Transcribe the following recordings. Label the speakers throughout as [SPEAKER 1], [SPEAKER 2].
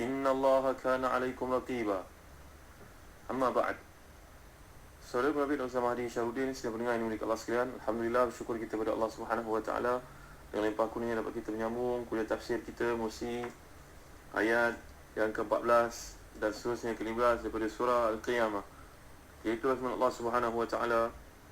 [SPEAKER 1] Innallaha kana alaikum raqiba. Amma ba'd. Saudara Nabi dan Ustaz Mahdi Syahrudin Sedang mendengar ini Mereka Allah sekalian Alhamdulillah bersyukur kita kepada Allah Subhanahu SWT Yang limpah kurnia dapat kita menyambung Kuliah tafsir kita Mursi Ayat yang ke-14 Dan seterusnya ke-15 Daripada surah Al-Qiyamah Iaitu Rasulullah Allah Subhanahu SWT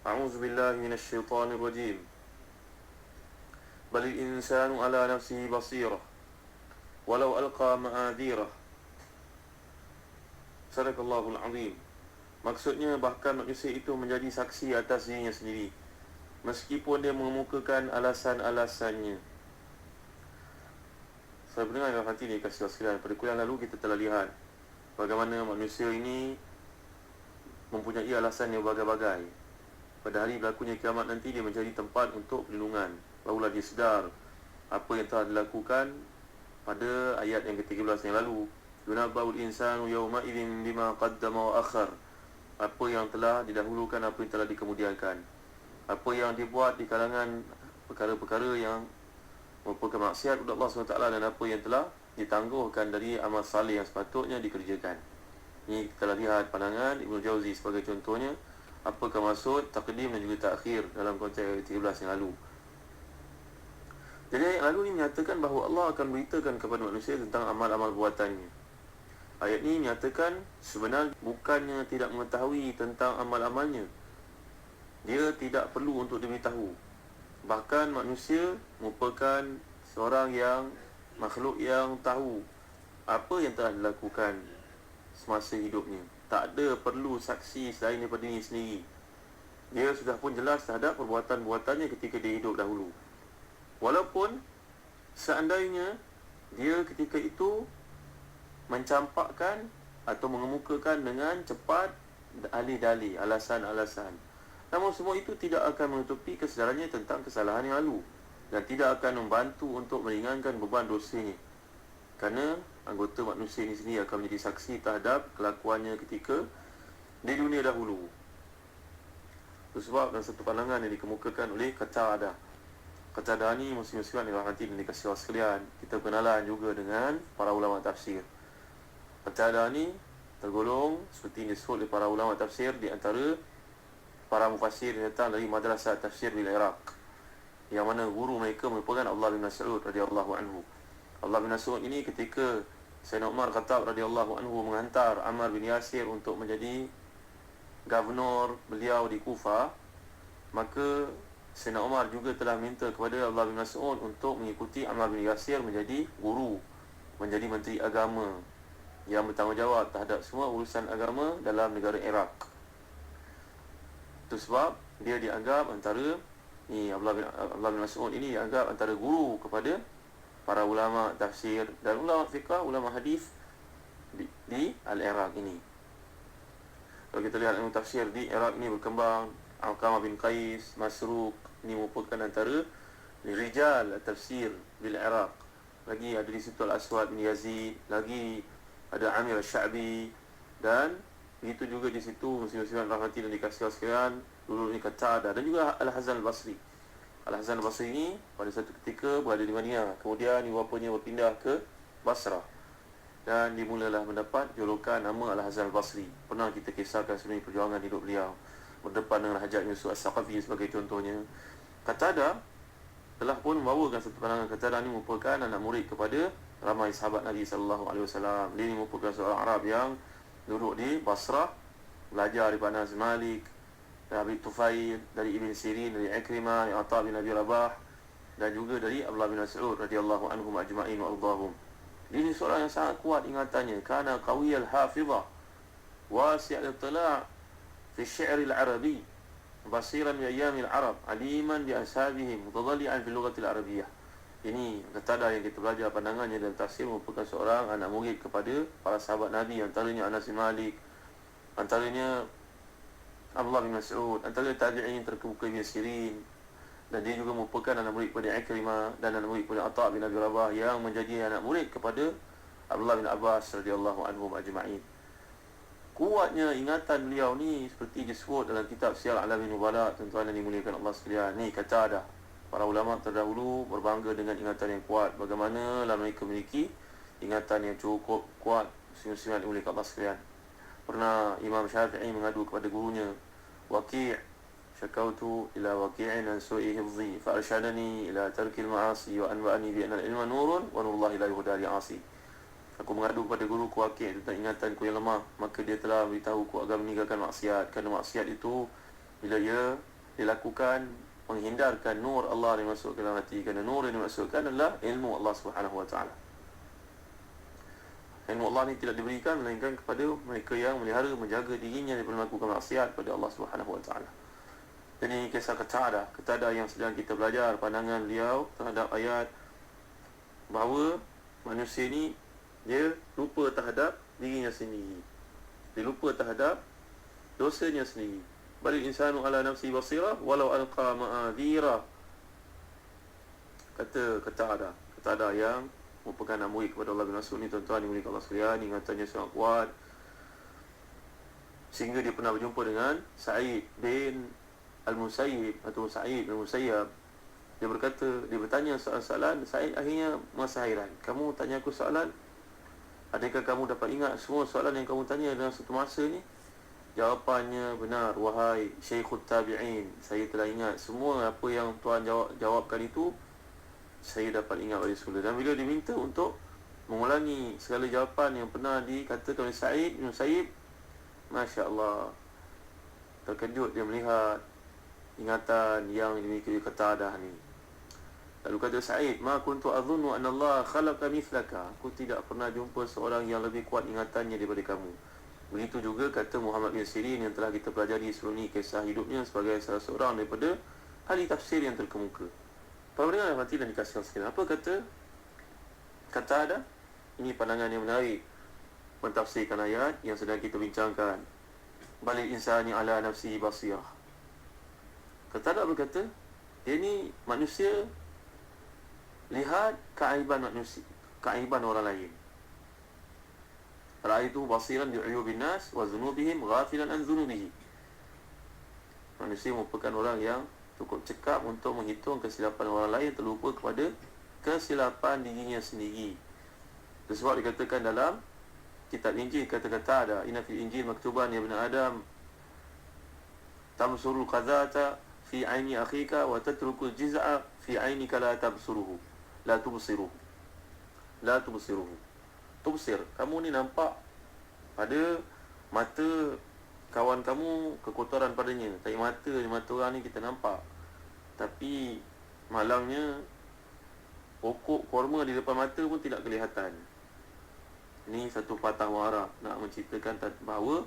[SPEAKER 1] A'udzu billahi minasy syaithanir rajim. Balil insanu ala nafsihi basirah. Walau alqa ma'adhirah. Sadaqallahul azim. Maksudnya bahkan manusia itu menjadi saksi atas dirinya sendiri. Meskipun dia mengemukakan alasan-alasannya. Saya mendengar dalam hati ni kasih sekalian. Pada kuliah lalu kita telah lihat Bagaimana manusia ini Mempunyai alasan yang bagai-bagai Pada hari berlakunya kiamat nanti Dia menjadi tempat untuk perlindungan. Barulah dia sedar Apa yang telah dilakukan Pada ayat yang ke-13 yang lalu Yunabba'ul insanu yawma idhin bima qaddama wa akhar apa yang telah didahulukan, apa yang telah dikemudiankan. Apa yang dibuat di kalangan perkara-perkara yang merupakan maksiat kepada Allah SWT dan apa yang telah ditangguhkan dari amal salih yang sepatutnya dikerjakan. Ini kita telah lihat pandangan Ibn Jauzi sebagai contohnya. Apakah maksud takdim dan juga takhir dalam konteks ayat 13 yang lalu. Jadi ayat lalu ini menyatakan bahawa Allah akan beritakan kepada manusia tentang amal-amal buatannya. Ayat ini menyatakan sebenarnya bukannya tidak mengetahui tentang amal-amalnya. Dia tidak perlu untuk diberitahu. Bahkan manusia merupakan seorang yang makhluk yang tahu apa yang telah dilakukan semasa hidupnya. Tak ada perlu saksi selain daripada diri sendiri. Dia sudah pun jelas terhadap perbuatan-buatannya ketika dia hidup dahulu. Walaupun seandainya dia ketika itu mencampakkan atau mengemukakan dengan cepat dalih-dalih, alasan-alasan. Namun semua itu tidak akan menutupi kesedarannya tentang kesalahan yang lalu dan tidak akan membantu untuk meringankan beban dosanya. Kerana anggota manusia ini sendiri akan menjadi saksi terhadap kelakuannya ketika di dunia dahulu. Itu sebab dan satu pandangan yang dikemukakan oleh Qatada. Qatada ni muslim-musliman yang nanti dikasih Allah sekalian. Kita kenalan juga dengan para ulama tafsir. Qatada ni tergolong seperti ini disebut oleh para ulama tafsir di antara para mufassir yang datang dari madrasah tafsir di Iraq yang mana guru mereka merupakan Allah bin Mas'ud radhiyallahu anhu. Allah bin Mas'ud ini ketika Sayyidina Umar Khattab radhiyallahu anhu menghantar Ammar bin Yasir untuk menjadi gubernur beliau di Kufah maka Sayyidina Umar juga telah minta kepada Allah bin Mas'ud untuk mengikuti Ammar bin Yasir menjadi guru menjadi menteri agama yang bertanggungjawab terhadap semua urusan agama dalam negara Iraq. Itu sebab dia dianggap antara ni Abdullah bin, Abdullah bin Mas'ud ini dianggap antara guru kepada para ulama tafsir dan ulama fiqh, ulama hadis di, di Al-Iraq ini. Kalau kita lihat ilmu tafsir di Iraq ini berkembang Al-Qamah bin Qais, Masruq ini merupakan antara rijal tafsir di Iraq. Lagi ada di situ Al-Aswad bin Yazid, lagi ada Amir Al-Sya'bi dan begitu juga di situ muslim-musliman rahmati dan dikasih sekalian dulu ni kata ada dan juga Al-Hazan Al-Basri. Al-Hazan Al-Basri ini pada satu ketika berada di Madinah kemudian ibu bapanya berpindah ke Basrah. Dan dimulalah mendapat julukan nama Al-Hazan Al-Basri. Pernah kita kisahkan sebenarnya perjuangan hidup beliau berdepan dengan Hajat Yusuf As-Saqafi sebagai contohnya kata ada telah pun membawakan satu pandangan kata ada ini merupakan anak murid kepada ramai sahabat Nabi sallallahu alaihi wasallam. Dia merupakan seorang Arab yang duduk di Basrah belajar daripada Anas Malik, dari Tufail, dari Ibn Sirin, dari Ikrimah, dari Atta bin Abi Rabah dan juga dari Abdullah bin Mas'ud radhiyallahu anhum ajma'in wa ardahum. Dia ni seorang yang sangat kuat ingatannya Kana qawiyal hafizah Wasi' al-tila' Al-arabi Basiran bi ayami al-arab Aliman bi ashabihim Mutadali'an fi lugatil arabiyah Ini ketada yang kita belajar pandangannya dan tafsir merupakan seorang anak murid kepada para sahabat Nabi antaranya Anas bin Malik antaranya Abdullah bin Mas'ud antara tabi'in terkemuka bin Sirin dan dia juga merupakan anak murid kepada Ikrimah dan anak murid kepada Atta' bin Abi Rabah yang menjadi anak murid kepada Abdullah bin Abbas radhiyallahu anhum ajma'in kuatnya ingatan beliau ni seperti disebut dalam kitab Syiar Alamin Nubala tuan-tuan yang dimuliakan Allah sekalian. Ni kata ada para ulama terdahulu berbangga dengan ingatan yang kuat. Bagaimana lah mereka memiliki ingatan yang cukup kuat yang dimuliakan Allah sekalian. Pernah Imam Syafi'i mengadu kepada gurunya Waqi' syakautu ila waqi'in an su'i hifzi fa arsyadani ila tarkil ma'asi wa anba'ani bi anna al-ilma nurun wa nurullahi la yuhda li 'asi Aku mengadu kepada guru ku tentang ingatanku yang lemah maka dia telah beritahu ku agar meninggalkan maksiat kerana maksiat itu bila ia dilakukan menghindarkan nur Allah yang masuk ke dalam hati kerana nur yang dimasukkan adalah ilmu Allah Subhanahu wa taala. Ilmu Allah ni tidak diberikan melainkan kepada mereka yang melihara menjaga dirinya daripada melakukan maksiat kepada Allah Subhanahu wa taala. Ini kisah Qatada, Qatada yang sedang kita belajar pandangan beliau terhadap ayat bahawa manusia ni dia lupa terhadap dirinya sendiri. Dia lupa terhadap dosanya sendiri. Bal insanu ala nafsi basira walau alqa ma'adhira. Kata kata ada, kata ada yang merupakan anak murid kepada Allah bin Mas'ud ni tuan-tuan yang Allah sekalian ingatannya sangat kuat sehingga dia pernah berjumpa dengan Sa'id bin Al-Musayyib atau Sa'id bin Musayyab dia berkata dia bertanya soalan-soalan Sa'id akhirnya merasa hairan kamu tanya aku soalan adakah kamu dapat ingat semua soalan yang kamu tanya dalam satu masa ni? Jawapannya benar Wahai Syekhut Tabi'in. Saya telah ingat Semua apa yang Tuan jawab, jawabkan itu Saya dapat ingat oleh semula. Dan bila diminta untuk Mengulangi segala jawapan yang pernah dikatakan oleh Sa'id Ibn Sa'id Masya Allah Terkejut dia melihat Ingatan yang dimiliki oleh Qatadah ni Lalu kata Sa'id Ma kuntu azunnu anna Allah khalaqa mithlaka Aku tidak pernah jumpa seorang yang lebih kuat ingatannya daripada kamu Begitu juga kata Muhammad bin Sirin yang telah kita pelajari sebelum ini kisah hidupnya sebagai salah seorang daripada ahli tafsir yang terkemuka. Para pendengar yang mati dan dikasih sekalian. Apa kata? Kata ada? Ini pandangan yang menarik mentafsirkan ayat yang sedang kita bincangkan. Balik insani ala nafsi basirah. Kata ada berkata, dia ni manusia lihat keaiban manusia, keaiban orang lain. Ra'aitu basiran bi'uyubin nas wa zunubihim ghafilan an zunubihi. Manusia merupakan orang yang cukup cekap untuk menghitung kesilapan orang lain terlupa kepada kesilapan dirinya sendiri. Sebab dikatakan dalam kitab Injil kata-kata ada inna fil Injil maktuban ya ibn Adam tamsurul qadata fi aini akhika wa tatrukul jiz'a fi ainika la tabsuruhu la tubsiruhu la tubsiruhu tubsir. Kamu ni nampak pada mata kawan kamu kekotoran padanya. Tapi mata mata orang ni kita nampak. Tapi malangnya pokok korma di depan mata pun tidak kelihatan. Ini satu patah muara nak menceritakan bahawa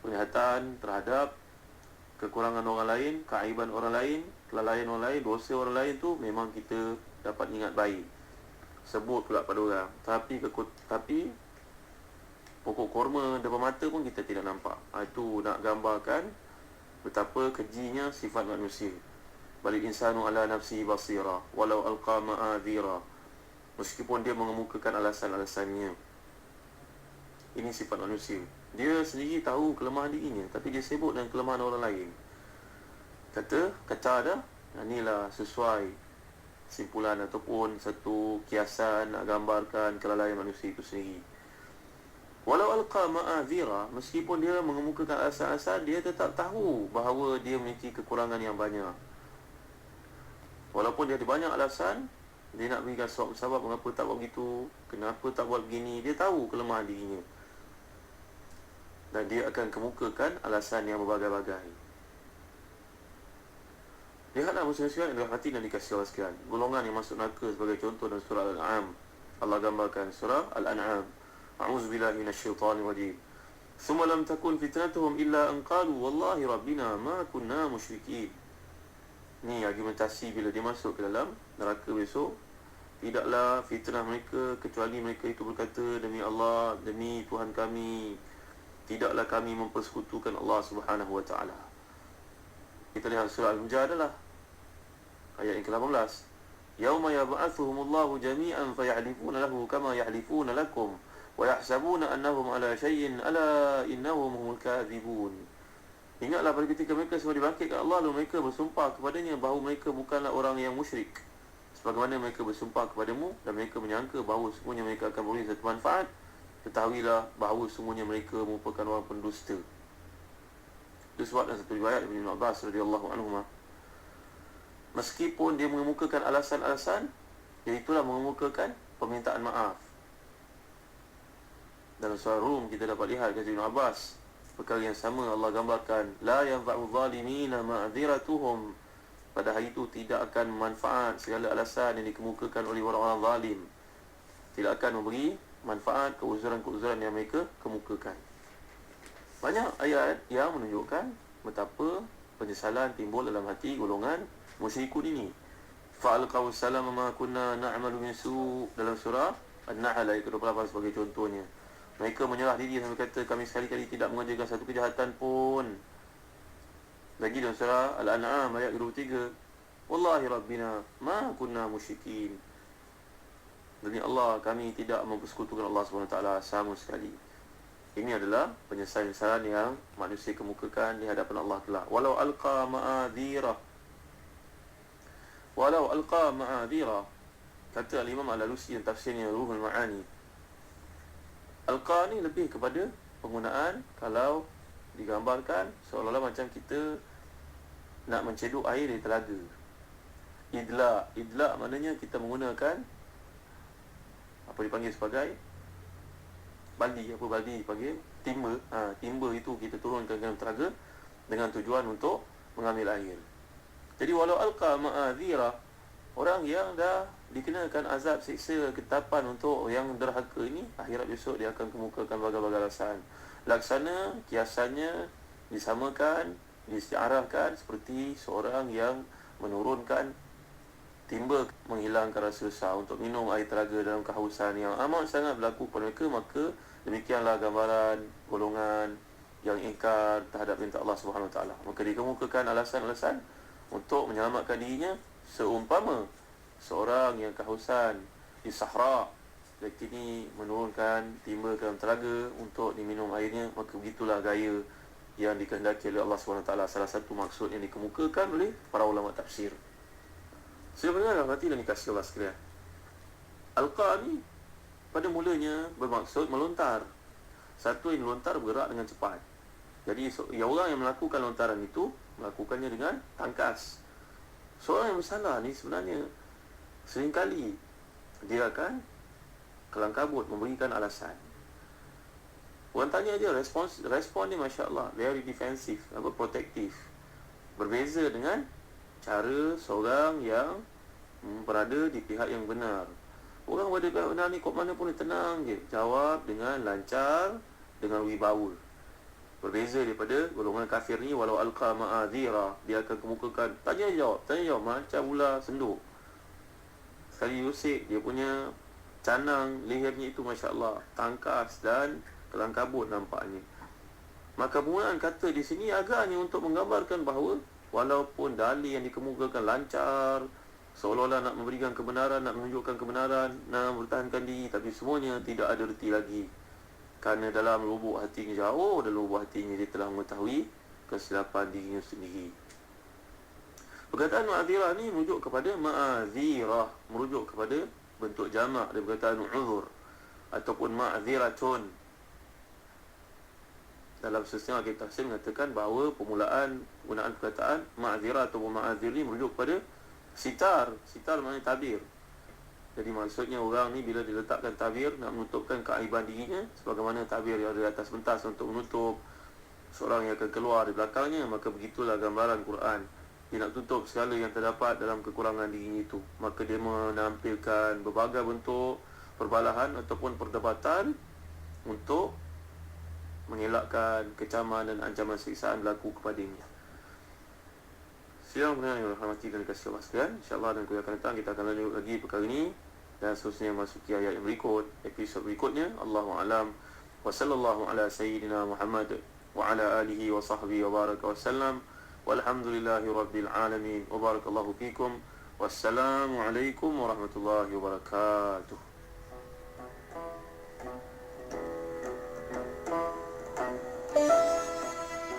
[SPEAKER 1] penglihatan terhadap kekurangan orang lain, keaiban orang lain, kelalaian orang lain, dosa orang lain tu memang kita dapat ingat baik. Sebut pula pada orang. Tapi kekut, tapi pokok korma depan mata pun kita tidak nampak. Ha, itu nak gambarkan betapa kejinya sifat manusia. Balik insanu ala nafsi basira walau alqa ma'adhira. Meskipun dia mengemukakan alasan-alasannya. Ini sifat manusia. Dia sendiri tahu kelemahan dirinya tapi dia sibuk dengan kelemahan orang lain. Kata kata ada inilah sesuai simpulan ataupun satu kiasan nak gambarkan kelalaian manusia itu sendiri. Walau alqa ma'azira, meskipun dia mengemukakan alasan-alasan, dia tetap tahu bahawa dia memiliki kekurangan yang banyak. Walaupun dia ada banyak alasan, dia nak berikan sebab-sebab mengapa tak buat begitu, kenapa tak buat begini, dia tahu kelemahan dirinya. dan dia akan kemukakan alasan yang berbagai-bagai. Lihatlah muslim sekalian yang hati dan dikasih Allah sekalian. Golongan yang masuk neraka sebagai contoh dalam surah Al-An'am. Allah gambarkan surah Al-An'am. A'udzu billahi minasyaitonir rajim. Thumma lam takun fitnatuhum illa an qalu wallahi rabbina ma kunna musyrikin. Ni argumentasi bila dia masuk ke dalam neraka besok. Tidaklah fitnah mereka kecuali mereka itu berkata demi Allah, demi Tuhan kami. Tidaklah kami mempersekutukan Allah Subhanahu wa taala. Kita lihat surah Al-Mujadalah ayat yang ke-18. Yauma yab'athuhumullahu jami'an fayahlifuna lahu kama yahlifuna lakum wa yahsabuna annahum ala shay'in ala innahum humul kadhibun. Ingatlah pada ketika mereka semua dibangkitkan Allah lalu mereka bersumpah kepadanya bahawa mereka bukanlah orang yang musyrik. Sebagaimana mereka bersumpah kepadamu dan mereka menyangka bahawa semuanya mereka akan memberi satu manfaat ketahuilah bahawa semuanya mereka merupakan orang pendusta. Itu sebab dalam satu riwayat Ibn Abbas radhiyallahu anhu meskipun dia mengemukakan alasan-alasan iaitulah mengemukakan permintaan maaf. Dalam surah Rum kita dapat lihat kata Ibn Abbas perkara yang sama Allah gambarkan la yanfa'u zalimina ma'dziratuhum pada hari itu tidak akan manfaat segala alasan yang dikemukakan oleh orang-orang zalim. Tidak akan memberi manfaat keuzuran-keuzuran yang mereka kemukakan. Banyak ayat yang menunjukkan betapa penyesalan timbul dalam hati golongan musyrikun ini. Fa'alqaw salama ma kunna na'malu min su dalam surah An-Nahl ayat ke-28 sebagai contohnya. Mereka menyerah diri dan berkata kami sekali-kali tidak mengerjakan satu kejahatan pun. Lagi dalam surah Al-An'am ayat ke-23 wallahi rabbina ma kunna musyrikin. Demi Allah kami tidak mempersekutukan Allah SWT sama sekali. Ini adalah penyesalan yang manusia kemukakan di hadapan Allah telah. Walau alqa ma'adhirah Walau alqa ma'adhira. Kata Al-Imam Al-Alusi yang tafsirnya Ruhul Ma'ani. Alqa ni lebih kepada penggunaan Kalau digambarkan Seolah-olah macam kita Nak menceduk air dari telaga. Idla Idla maknanya kita menggunakan Apa dipanggil sebagai? Baldi Apa baldi dipanggil? Timba. Ha, Timba itu kita turunkan ke dalam telaga Dengan tujuan untuk mengambil air jadi walau alqa ma'adhira orang yang dah dikenakan azab siksa ketapan untuk yang derhaka ini akhirat besok dia akan kemukakan berbagai-bagai alasan. Laksana kiasannya disamakan, diistiarahkan seperti seorang yang menurunkan timba menghilangkan rasa susah untuk minum air telaga dalam kehausan yang amat sangat berlaku pada mereka maka demikianlah gambaran golongan yang ingkar terhadap perintah Allah Taala. Maka dikemukakan alasan-alasan untuk menyelamatkan dirinya seumpama seorang yang kehausan di sahara dan kini menurunkan timba ke dalam telaga untuk diminum airnya maka begitulah gaya yang dikehendaki oleh Allah SWT salah satu maksud yang dikemukakan oleh para ulama tafsir. Sebenarnya dalam hati dan dikasih Allah sekalian. Al-Qa ni pada mulanya bermaksud melontar. Satu yang melontar bergerak dengan cepat. Jadi yang orang yang melakukan lontaran itu melakukannya dengan tangkas. Seorang yang bersalah ni sebenarnya seringkali dia akan kelang kabut memberikan alasan. Orang tanya aja respons respon ni masya-Allah very defensive, apa protective. Berbeza dengan cara seorang yang berada di pihak yang benar. Orang berada di pihak benar ni kok mana pun dia tenang je. Jawab dengan lancar, dengan wibawa. Berbeza daripada golongan kafir ni Walau alqa ma'adhira Dia akan kemukakan. Tanya jawab Tanya jawab Macam pula senduk. Sekali usik Dia punya Canang Lehernya itu Masya Allah Tangkas dan Kelang kabut nampaknya. Maka penggunaan kata di sini Agaknya untuk menggambarkan bahawa Walaupun dalih yang dikemukakan lancar Seolah-olah nak memberikan kebenaran Nak menunjukkan kebenaran Nak bertahankan diri Tapi semuanya tidak ada reti lagi kerana dalam lubuk hatinya jauh dalam lubuk hatinya dia telah mengetahui kesilapan dirinya sendiri. Perkataan ma'adzirah ni merujuk kepada ma'adzirah, merujuk kepada bentuk jamak dari perkataan uzur ataupun ma'dziratun. Dalam sesiang kita tafsir mengatakan bahawa permulaan penggunaan perkataan ma'dzirah atau ma'adzir ni merujuk kepada sitar. Sitar maknanya tabir. Jadi maksudnya orang ni bila diletakkan tabir nak menutupkan keaiban dirinya sebagaimana tabir yang ada di atas pentas untuk menutup seorang yang akan keluar di belakangnya maka begitulah gambaran Quran. Dia nak tutup segala yang terdapat dalam kekurangan dirinya itu. Maka dia menampilkan berbagai bentuk perbalahan ataupun perdebatan untuk mengelakkan kecaman dan ancaman siksaan berlaku kepadanya. Siang benar yang dan kasih Allah sekalian. InsyaAllah dan kuliah akan datang kita akan lanjut lagi perkara ini dan seterusnya masuki ayat yang berikut, episod berikutnya. Allahu alam. Wa sallallahu ala sayyidina Muhammad wa ala alihi wa sahbihi wa baraka wa sallam. Walhamdulillahi rabbil alamin. Wa barakallahu fikum. Wassalamualaikum warahmatullahi wabarakatuh.